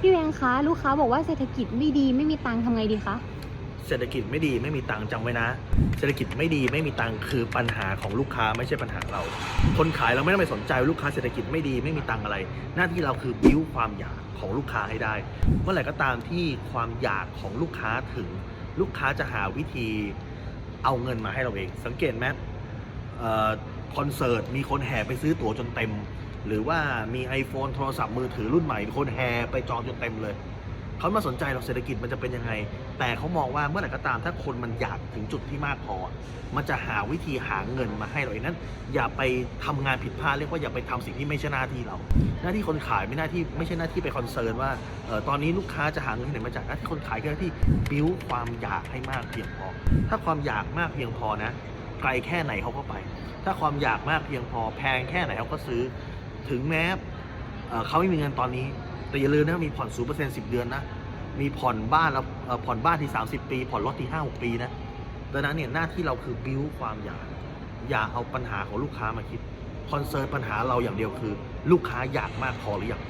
พี่แวงคะลูกค้าบอกว่าเศรษฐกิจไม่ดีไม่มีตังค์ทำไงดีคะ เศรษฐกิจไม่ดีไม่มีตังค์จำไว้นะ เศรษฐกิจไม่ดีไม่มีตังค์คือปัญหาของลูกค้าไม่ใช่ปัญหาเรา คนขายเราไม่ต้องไปสนใจลูกค้าเศรษฐกิจไม่ดีไม่มีตังค์อะไร หน้าที่เราคือบิ้วความอยากของลูกค้าให้ได้ เมื่อไหร่ก็ตามที่ความอยากของลูกค้าถึง ลูกค้าจะหาวิธีเอาเงินมาให้เราเอง สังเกตไหมคอนเสิร์ตมีคนแห่ไปซื้อตั๋วจนเต็ม หรือว่ามี iPhone โทรศัพท์มือถือรุ่นใหม่คนแห่ไปจองจนเต็มเลยเขาม่สนใจเราเศรษฐกิจมันจะเป็นยังไง แต่เขามองว่าเมื่อไหร่ก็ตามถ้าคนมันอยากถึงจุดที่มากพอ มันจะหาวิธีหาเงินมาให้เราเองนั้น อย่าไปทำงานผิดพลาดเรียกว่าอย่าไปทำสิ่งที่ไม่ใช่หน้าที่เรา หน้าที่คนขายไม่หน้าที่ไม่ใช่หน้าที่ไปคอนเซิร์นว่าออตอนนี้ลูกค้าจะหาเงินที่ไหนมาจากหน้าที่คนขายคือหน้าที่บิ้วความอยากให้มากเพียงพอ ถ้าความอยากมากเพียงพอนะไกลแค่ไหนเขาก็ไป ถ้าความอยากมากเพียงพอ แพงแค่ไหนเขาก็ซื้อ ถึงแม้เขาไม่มีเงินตอนนี้ แต่อย่าลืมนะมีผ่อนศูนเปอร์เซ็นต์สิบเดือนนะมีผ่อนบ้านแล้วผ่อนบ้านที่30ปี ผ่อนรถที่5 6ปีนะดังนั้นเนี่ยหน้าที่เราคือบิ้วความอยากอย่าเอาปัญหาของลูกค้ามาคิดคอนเซิร์นปัญหาเราอย่างเดียวคือ ลูกค้าอยากมากพอหรือยัง